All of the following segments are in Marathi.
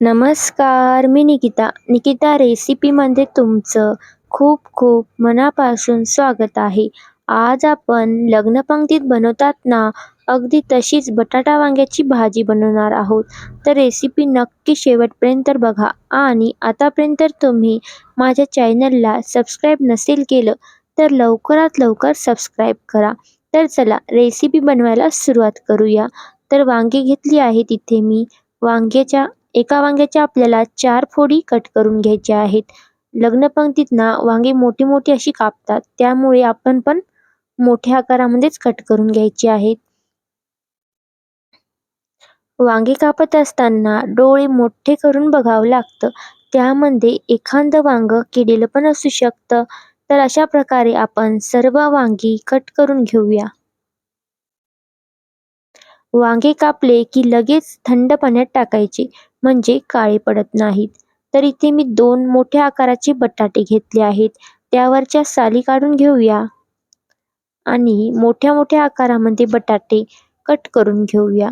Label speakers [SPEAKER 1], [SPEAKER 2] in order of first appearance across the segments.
[SPEAKER 1] नमस्कार मी निकिता. निकिता रेसिपीमध्ये तुमचं खूप खूप मनापासून स्वागत आहे. आज आपण लग्नपंक्तीत बनवतात ना अगदी तशीच बटाटा वांग्याची भाजी बनवणार आहोत. तर रेसिपी नक्की शेवटपर्यंत बघा आणि आतापर्यंत तुम्ही माझ्या चॅनलला सबस्क्राईब नसेल केलं तर लवकरात लवकर सबस्क्राईब करा. तर चला रेसिपी बनवायला सुरुवात करूया. तर वांगी घेतली आहे तिथे मी. वांग्याच्या एका वांग्याच्या आपल्याला चार फोडी कट करून घ्यायच्या आहेत. लग्नपंक्तीत ना वांगे मोठी मोठी अशी कापतात. त्यामुळे आपण पण मोठ्या आकारामध्येच कट करून घ्यायची आहेत. वांगे कापत असताना डोळे मोठे करून बघावं लागतं. त्यामध्ये एखादं वांग किडेलं पण असू शकतं. तर अशा प्रकारे आपण सर्व वांगी कट करून घेऊया. वांगे कापले की लगेच थंड पाण्यात टाकायचे. म्हणजे काळे पडत नाहीत. तर इथे मी दोन मोठ्या आकाराचे बटाटे घेतले आहेत. त्यावरच्या साली काढून घेऊया. आणि मोठ्या मोठ्या आकारामध्ये बटाटे कट करून घेऊया.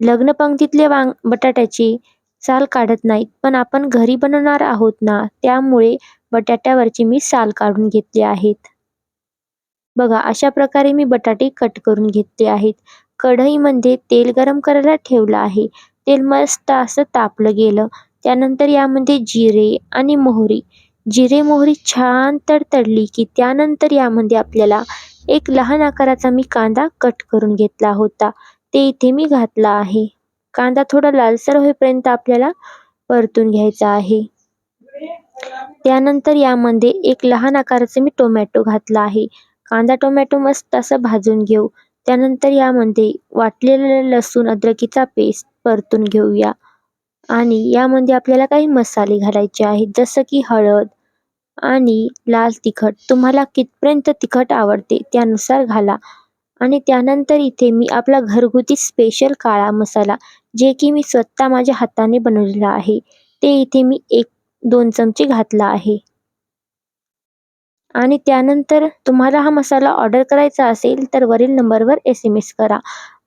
[SPEAKER 1] लग्नपंक्तीतले वांग बटाट्याची साल काढत नाहीत पण आपण घरी बनवणार आहोत ना त्यामुळे बटाट्यावरची मी साल काढून घेतली आहेत. बघा अशा प्रकारे मी बटाटे कट करून घेतले आहेत. कढईमध्ये तेल गरम करायला ठेवलं आहे. तेल मस्त असं तापलं गेलं. त्यानंतर यामध्ये जिरे आणि मोहरी. जिरे मोहरी छान तडतडली की त्यानंतर यामध्ये आपल्याला एक लहान आकाराचा मी कांदा कट करून घेतला होता. ते इथे मी घातला आहे. कांदा थोडा लालसर होईपर्यंत आपल्याला परतून घ्यायचा आहे. त्यानंतर यामध्ये एक लहान आकाराचे मी टोमॅटो घातला आहे. कांदा टोमॅटो मस्त असं भाजून घेऊ. त्यानंतर यामध्ये वाटलेलं लसूण अद्रकीचा पेस्ट परतून घेऊया. आणि यामध्ये आपल्याला काही मसाले घालायचे आहेत जसं की हळद आणि लाल तिखट. तुम्हाला कितपर्यंत तिखट आवडते त्यानुसार घाला. आणि त्यानंतर इथे मी आपला घरगुती स्पेशल काळा मसाला जे की मी स्वतः माझ्या हाताने बनवलेला आहे ते इथे मी एक दोन चमचे घातला आहे. आणि त्यानंतर तुम्हाला हा मसाला ऑर्डर करायचा असेल तर वरील नंबरवर एस एम एस करा.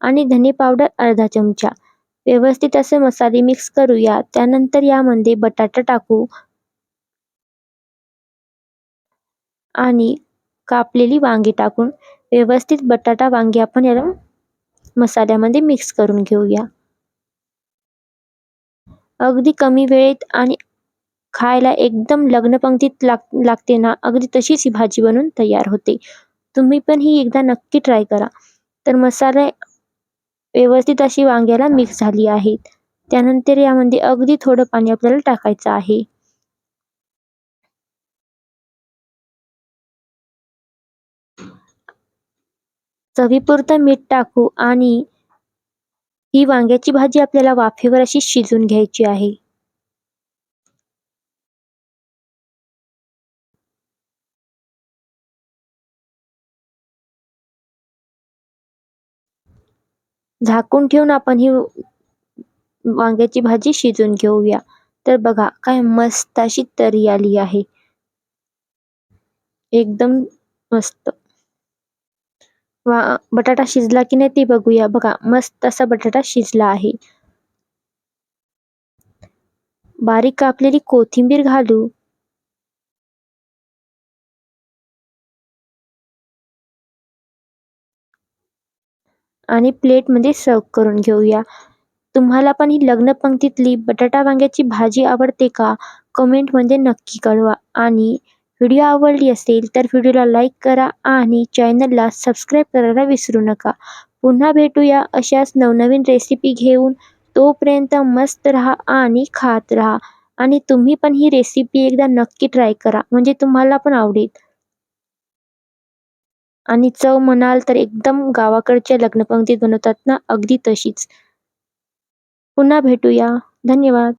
[SPEAKER 1] आणि धने पावडर अर्धा चमचा. व्यवस्थित असे मसाले मिक्स करूया. त्यानंतर यामध्ये बटाटा टाकू. आणि कापलेली वांगी टाकून व्यवस्थित बटाटा वांगी आपण याला मसाल्यामध्ये मिक्स करून घेऊया. अगदी कमी वेळेत आणि खायला एकदम लग्नपंक्तीत लाग लागते ना? अगदी तशीच ही भाजी बनून तयार होते. तुम्ही पण ही एकदा नक्की ट्राय करा. तर मसाले व्यवस्थित अशी वांग्याला मिक्स झाली आहेत. त्यानंतर यामध्ये अगदी थोडं पाणी आपल्याला टाकायचं आहे. चवीपुरतं मीठ टाकू आणि ही वांग्याची भाजी आपल्याला वाफेवर अशी शिजून घ्यायची आहे. झाकून ठेवून आपण ही वांग्याची भाजी शिजून घेऊया. तर बघा काय मस्त अशी तरी आली आहे. एकदम मस्त. वा बटाटा शिजला की नाही ते बघूया. बघा मस्त असा बटाटा शिजला आहे. बारीक कापलेली कोथिंबीर घालू. आणि प्लेटमध्ये सर्व करून घेऊया. तुम्हाला पण ही लग्नपंक्तीतली बटाटा वांग्याची भाजी आवडते का? कमेंटमध्ये नक्की कळवा. आणि व्हिडिओ आवडली असेल तर व्हिडिओला लाईक करा आणि चॅनलला सबस्क्राईब करायला विसरू नका. पुन्हा भेटूया अशाच नवनवीन रेसिपी घेऊन. तोपर्यंत मस्त राहा आणि खात राहा. आणि तुम्ही पण ही रेसिपी एकदा नक्की ट्राय करा. म्हणजे तुम्हाला पण आवडेल. आणि चव म्हणाल तर एकदम गावाकडच्या लग्नपंक्तीत बनवतात ना? अगदी तशीच. पुन्हा भेटूया. धन्यवाद.